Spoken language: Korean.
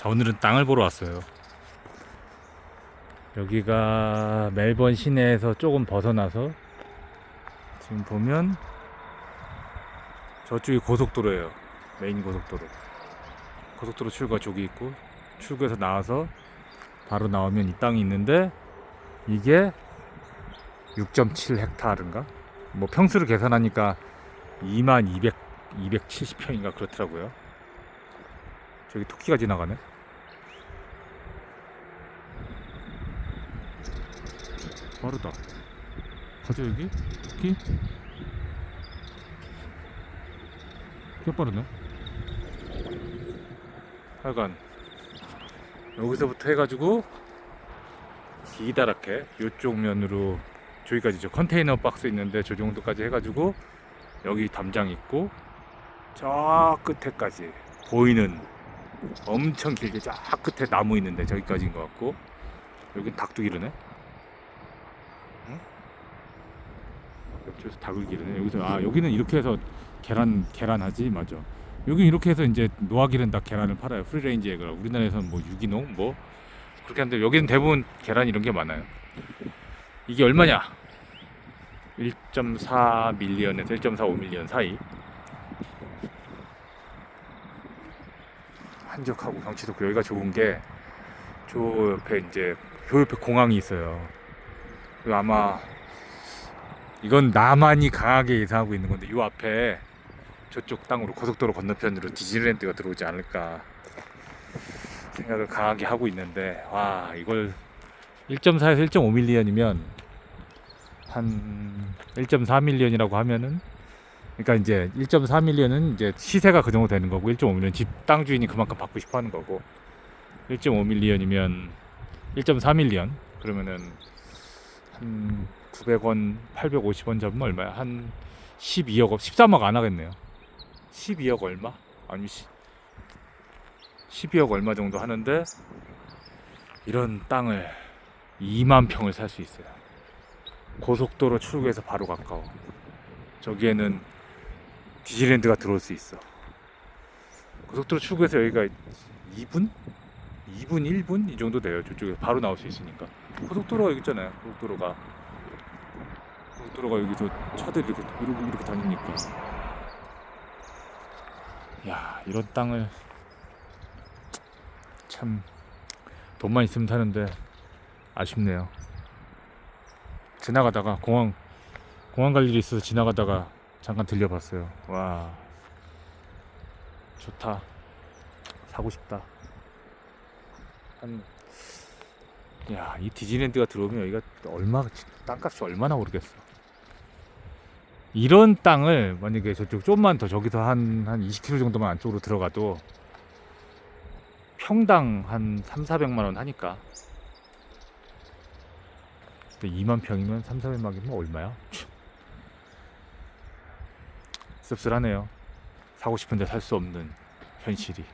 자 오늘은 땅을 보러 왔어요. 여기가 멜번 시내에서 조금 벗어나서 지금 보면 저쪽이 고속도로예요. 메인 고속도로. 고속도로 출구가 저기 있고 출구에서 나와서 바로 나오면 이 땅이 있는데 이게 6.7 헥타르인가? 뭐 평수를 계산하니까 2만 200 270평인가 그렇더라고요. 저기 토끼가 지나가네. 빠르다. 가자 여기 토끼. 꽤 빠르네. 하여간 여기서부터 해가지고 기다랗게 이쪽 면으로 저기까지 저 컨테이너 박스 있는데 저 정도까지 해가지고 여기 담장 있고 저 끝에까지 보이는 엄청 길게 저 끝에 나무 있는데 저기까지인 것 같고 여긴 닭도 기르네 옆쪽에서 닭을 기르네 여기서 아 여기는 이렇게 해서 계란 계란 하지? 맞아. 여기 이렇게 해서 이제 기른 닭 계란을 팔아요. 프리레인지 에그라 우리나라에서는 뭐 유기농? 뭐? 그렇게 하는데 여기는 대부분 계란 이런 게 많아요. 이게 얼마냐? 1.4 밀리언에서 1.45 밀리언 사이. 한적하고 경치도 좋고 여기가 좋은 게 저 옆에 이제 그 옆에 공항이 있어요. 그리고 아마 이건 나만이 강하게 예상하고 있는 건데 이 앞에 저쪽 땅으로 고속도로 건너편으로 디즈니랜드가 들어오지 않을까 생각을 강하게 하고 있는데 와 이걸 1.4에서 1.5 밀리언이면 한 1.4 밀리언이라고 하면은 그러니까 이제 1.4 밀리언은 이제 시세가 그 정도 되는 거고 1.5 밀리언 집 땅 주인이 그만큼 받고 싶어 하는 거고 1.5 밀리언이면 1.4 밀리언 그러면은 한 900원 850원 잡으면 얼마야? 한 12억 13억 안 하겠네요. 12억 얼마? 아니 12억 얼마 정도 하는데 이런 땅을 2만 평을 살 수 있어요. 고속도로 출구에서 바로 가까워. 저기에는 디즈니랜드가 들어올 수 있어. 고속도로 출구에서 여기가 2분? 2분, 1분? 이 정도 돼요. 저쪽에 바로 나올 수 있으니까. 고속도로가 여기 있잖아요. 고속도로가 고속도로가 여기서 차들이 이렇게 이렇게, 이렇게 다니니까 야 이런 땅을 참 돈만 있으면 사는데 아쉽네요 지나가다가 공항 공항 갈 일이 있어서 지나가다가 잠깐 들려봤어요. 와 좋다. 사고 싶다. 한 야, 이 디즈니랜드가 들어오면 여기가 얼마 땅값이 얼마나 오르겠어. 이런 땅을 만약에 저쪽 좀만 더 저기서 한, 한 20km 정도만 안쪽으로 들어가도 평당 한 3, 400만 원 하니까 근데 2만 평이면 3, 400만이면 얼마야? 씁쓸하네요. 사고 싶은데 살 수 없는 현실이.